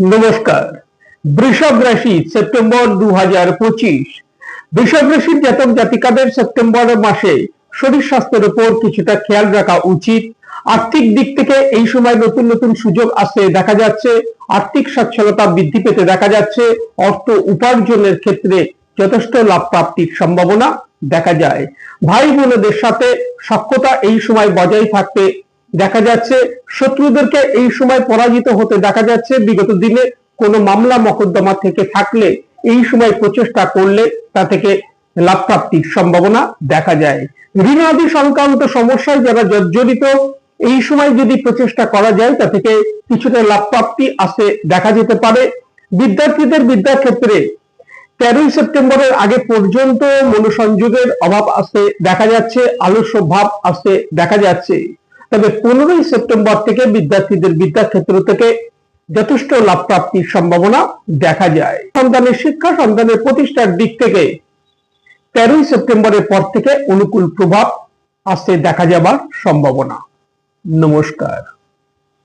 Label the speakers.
Speaker 1: নমস্কার। বৃষভ রাশি, সেপ্টেম্বর দু হাজার পঁচিশ। বৃষভ রাশির জাতক জাতিকাদের সেপ্টেম্বর মাসে শরীর স্বাস্থ্যের উপর কিছুটা খেয়াল রাখা উচিত। আর্থিক দিক থেকে এই সময় নতুন নতুন সুযোগ আসতে দেখা যাচ্ছে। আর্থিক সচ্ছলতা বৃদ্ধি পেতে দেখা যাচ্ছে। অর্থ উপার্জনের ক্ষেত্রে যথেষ্ট লাভ প্রাপ্তির সম্ভাবনা দেখা যায়। ভাই বোনদের সাথে সক্ষতা এই সময় বজায় থাকতে দেখা যাচ্ছে শত্রুদেরকে এই সময় পরাজিত হতে দেখা যাচ্ছে। বিগত দিনে কোনো মামলা মকদ্দমা থেকে থাকলে এই সময় প্রচেষ্টা করলে তা থেকে লাভ প্রাপ্তির সম্ভাবনা দেখা যায়। ঋণাদি সংক্রান্ত সমস্যায় যারা জর্জরিত, এই সময় যদি প্রচেষ্টা করা যায়, তা থেকে কিছুটা লাভ প্রাপ্তি আসে দেখা যেতে পারে। বিদ্যার্থীদের বিদ্যাক্ষেত্রে তেরোই সেপ্টেম্বরের আগে পর্যন্ত মনোসংযোগের অভাব আসতে দেখা যাচ্ছে, আলস্য ভাব আসতে দেখা যাচ্ছে। তবে পনেরোই সেপ্টেম্বর থেকে বিদ্যার্থীদের বিদ্যাক্ষেত্র থেকে যথেষ্ট লাভ প্রাপ্তির সম্ভাবনা দেখা যায়। সন্তানের শিক্ষা, সন্তানের প্রতিষ্ঠার দিক থেকে তেরোই সেপ্টেম্বরের পর থেকে অনুকূল প্রভাব আসতে দেখা যাবার সম্ভাবনা। নমস্কার।